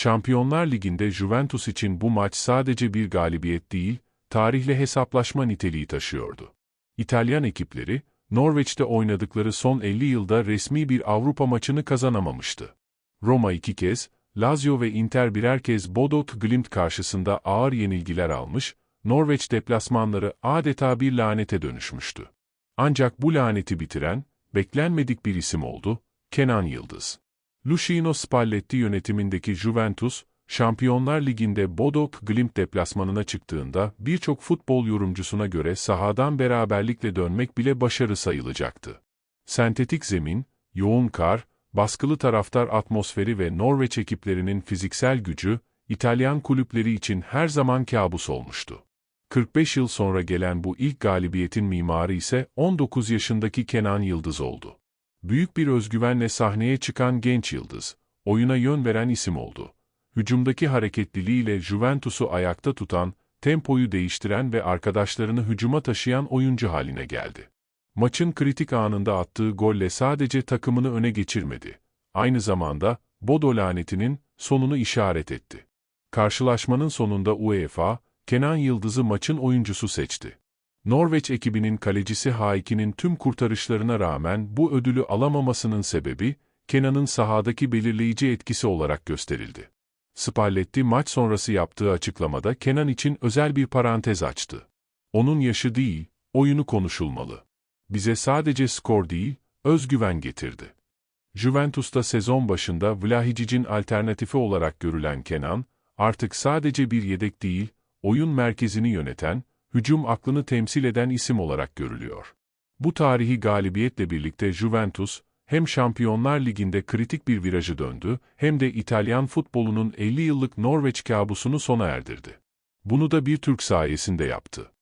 Şampiyonlar Ligi'nde Juventus için bu maç sadece bir galibiyet değil, tarihle hesaplaşma niteliği taşıyordu. İtalyan ekipleri, Norveç'te oynadıkları son 50 yılda resmi bir Avrupa maçını kazanamamıştı. Roma iki kez, Lazio ve Inter birer kez Bodo Glimt karşısında ağır yenilgiler almış, Norveç deplasmanları adeta bir lanete dönüşmüştü. Ancak bu laneti bitiren, beklenmedik bir isim oldu, Kenan Yıldız. Luciano Spalletti yönetimindeki Juventus, Şampiyonlar Ligi'nde Bodo Glimt deplasmanına çıktığında birçok futbol yorumcusuna göre sahadan beraberlikle dönmek bile başarı sayılacaktı. Sentetik zemin, yoğun kar, baskılı taraftar atmosferi ve Norveç ekiplerinin fiziksel gücü, İtalyan kulüpleri için her zaman kabus olmuştu. 45 yıl sonra gelen bu ilk galibiyetin mimarı ise 19 yaşındaki Kenan Yıldız oldu. Büyük bir özgüvenle sahneye çıkan genç Yıldız, oyuna yön veren isim oldu. Hücumdaki hareketliliğiyle Juventus'u ayakta tutan, tempoyu değiştiren ve arkadaşlarını hücuma taşıyan oyuncu haline geldi. Maçın kritik anında attığı golle sadece takımını öne geçirmedi. Aynı zamanda, Bodo lanetinin sonunu işaret etti. Karşılaşmanın sonunda UEFA, Kenan Yıldız'ı maçın oyuncusu seçti. Norveç ekibinin kalecisi Haiki'nin tüm kurtarışlarına rağmen bu ödülü alamamasının sebebi, Kenan'ın sahadaki belirleyici etkisi olarak gösterildi. Spalletti maç sonrası yaptığı açıklamada Kenan için özel bir parantez açtı. Onun yaşı değil, oyunu konuşulmalı. Bize sadece skor değil, özgüven getirdi. Juventus'ta sezon başında Vlahicic'in alternatifi olarak görülen Kenan, artık sadece bir yedek değil, oyun merkezini yöneten, hücum aklını temsil eden isim olarak görülüyor. Bu tarihi galibiyetle birlikte Juventus, hem Şampiyonlar Ligi'nde kritik bir virajı döndü, hem de İtalyan futbolunun 50 yıllık Norveç kabusunu sona erdirdi. Bunu da bir Türk sayesinde yaptı.